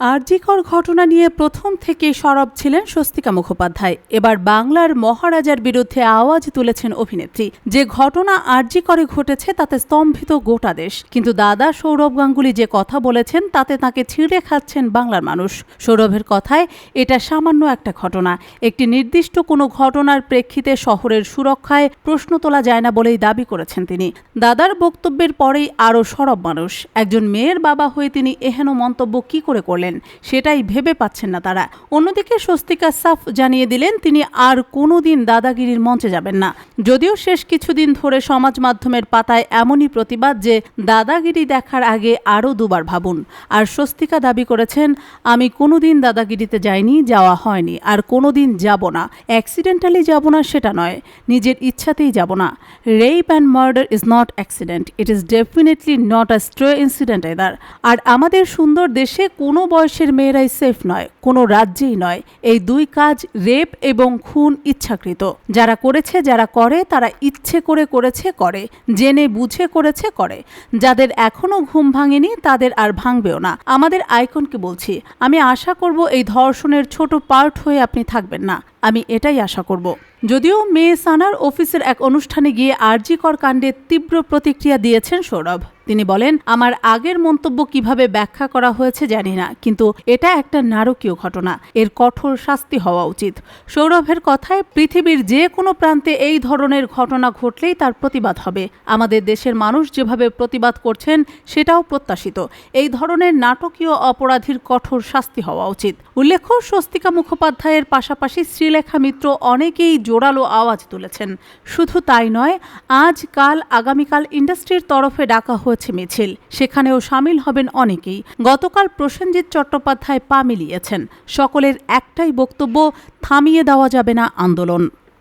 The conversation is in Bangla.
আরজিকর ঘটনা নিয়ে প্রথম থেকে সরব ছিলেন স্বস্তিকা মুখোপাধ্যায়। এবার বাংলার মহারাজার বিরুদ্ধে আওয়াজ তুলেছেন অভিনেত্রী। যে ঘটনা আরজিকরে ঘটেছে, তাতে স্তম্ভিত গোটা দেশ। কিন্তু দাদা সৌরভ গাঙ্গুলি যে কথা বলেছেন, তাতে তাকে ছিঁড়ে খাচ্ছেন বাংলার মানুষ। সৌরভের কথায় এটা সামান্য একটা ঘটনা। একটি নির্দিষ্ট কোনো ঘটনার প্রেক্ষিতে শহরের সুরক্ষায় প্রশ্ন তোলা যায় না বলেই দাবি করেছেন তিনি। দাদার বক্তব্যের পরেই আরও সরব মানুষ। একজন মেয়ের বাবা হয়ে তিনি এহেন মন্তব্য কি করে করলেন? সেটাই ভেবে পাচ্ছেন না তারা। অন্যদিকে স্বস্তিকা সাফ জানিয়ে দিলেন, তিনি আর কোনোদিন দাদাগিরির মঞ্চে যাবেন না। যদিও শেষ কিছুদিন ধরে সমাজ মাধ্যমের পাতায় এমনই প্রতিবাদ যে, দাদাগিরি দেখার আগে আরও দুবার ভাবুন। আর স্বস্তিকা দাবি করেছেন, আমি কোনোদিন দাদাগিরিতে যাইনি, যাওয়া হয়নি। আর কোনোদিন যাব না। অ্যাক্সিডেন্টালি যাব না সেটা নয়। নিজের ইচ্ছাতেই যাব না। Rape and murder is not accident. It is definitely not a stray incident either আর আমাদের সুন্দর দেশে কোনো বয়সের মেয়েরাই সেফ নয়, কোনো রাজ্যেই নয়। এই দুই কাজ রেপ এবং খুন ইচ্ছাকৃত। যারা করেছে, যারা করে, তারা ইচ্ছে করে করেছে, করে। জেনে বুঝে করেছে, করে। যাদের এখনও ঘুম ভাঙেনি, তাদের আর ভাঙবেও না। আমাদের আইকনকে বলছি, আমি আশা করব এই ধর্ষণের ছোট পার্ট হয়ে আপনি থাকবেন না। আমি এটাই আশা করব। যদিও মেয়ে সানার অফিসের এক অনুষ্ঠানে গিয়ে আরজিকর কাণ্ডে তীব্র প্রতিক্রিয়া দিয়েছেন সৌরভ। তিনি বলেন, আমার আগের মন্তব্য কীভাবে ব্যাখ্যা করা হয়েছে জানি না, কিন্তু এটা একটা নারকীয় ঘটনা। এর কঠোর শাস্তি হওয়া উচিত। সৌরভের কথায়, পৃথিবীর যে কোনো প্রান্তে এই ধরনের ঘটনা ঘটলেই তার প্রতিবাদ হবে। আমাদের দেশের মানুষ যেভাবে প্রতিবাদ করছেন, সেটাও প্রত্যাশিত। এই ধরনের নাটকীয় অপরাধীর কঠোর শাস্তি হওয়া উচিত। উল্লেখ্য, স্বস্তিকা মুখোপাধ্যায়ের পাশাপাশি শ্রীলেখা মিত্র অনেকেই জোরালো আওয়াজ তুলেছেন। শুধু তাই নয়, আজ কাল আগামীকাল ইন্ডাস্ট্রির তরফে ডাকা হয়েছে মিছিল। সেখানেও সামিল হবেন অনেকেই। গতকাল প্রসেনজিৎ চট্টোপাধ্যায় পা মিলিয়েছেন। সকলের একটাই বক্তব্য, থামিয়ে দেওয়া যাবে না আন্দোলন।